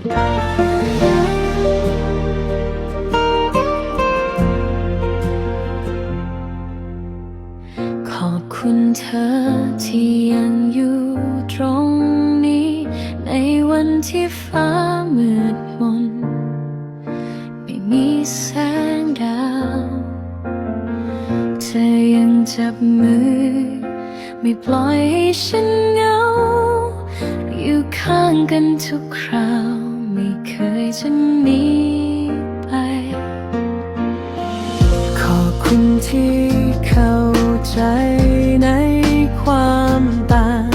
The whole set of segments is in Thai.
ขอบคุณเธอที่ยังอยู่ตรงนี้ ในวันที่ฟ้ามืดมน ไม่มีแสงดาว เธอยังจับมือ ไม่ปล่อยให้ฉันเหงา อยู่ข้างกันทุกคราว ไม่เคยจะหนีไป ขอบคุณที่เข้าใจในความต่าง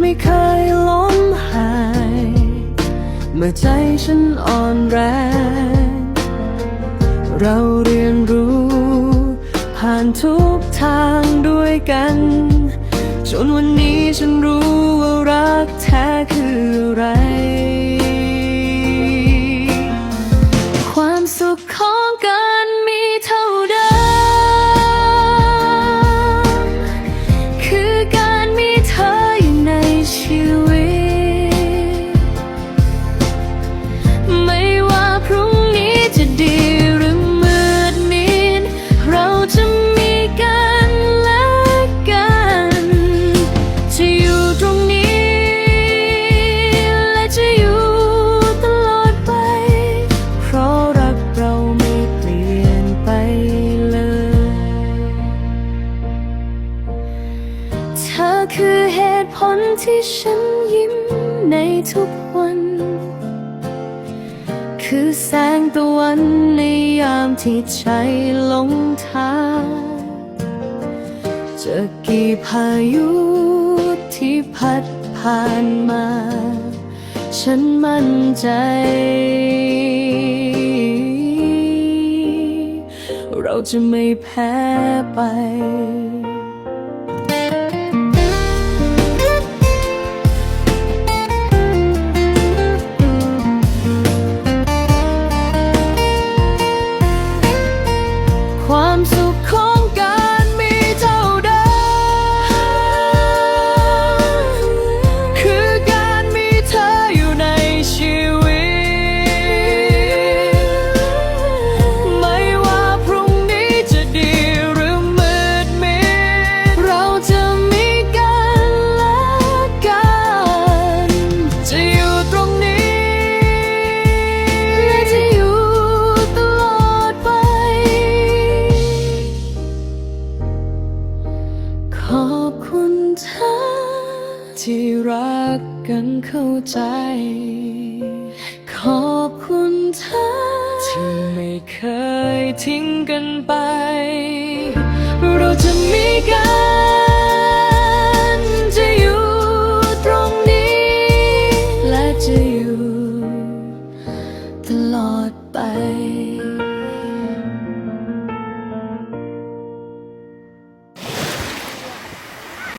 ไม่เคยล้มหาย เมื่อใจฉันอ่อนแรง เราเรียนรู้ ผ่านทุกทางด้วยกัน จนวันนี้ฉันรู้ว่ารักแท้ ธอคือเหตุผลที่ฉันยิ้มในทุกวัน คือแสงตะวันในยามที่ใจหลงทางจะกี่พายุที่พัดผ่านมา ฉันมั่นใจ เราจะไม่แพ้ไป ที่รักกันเข้าใจ ขอบคุณเธอ ที่ไม่เคยทิ้งกันไป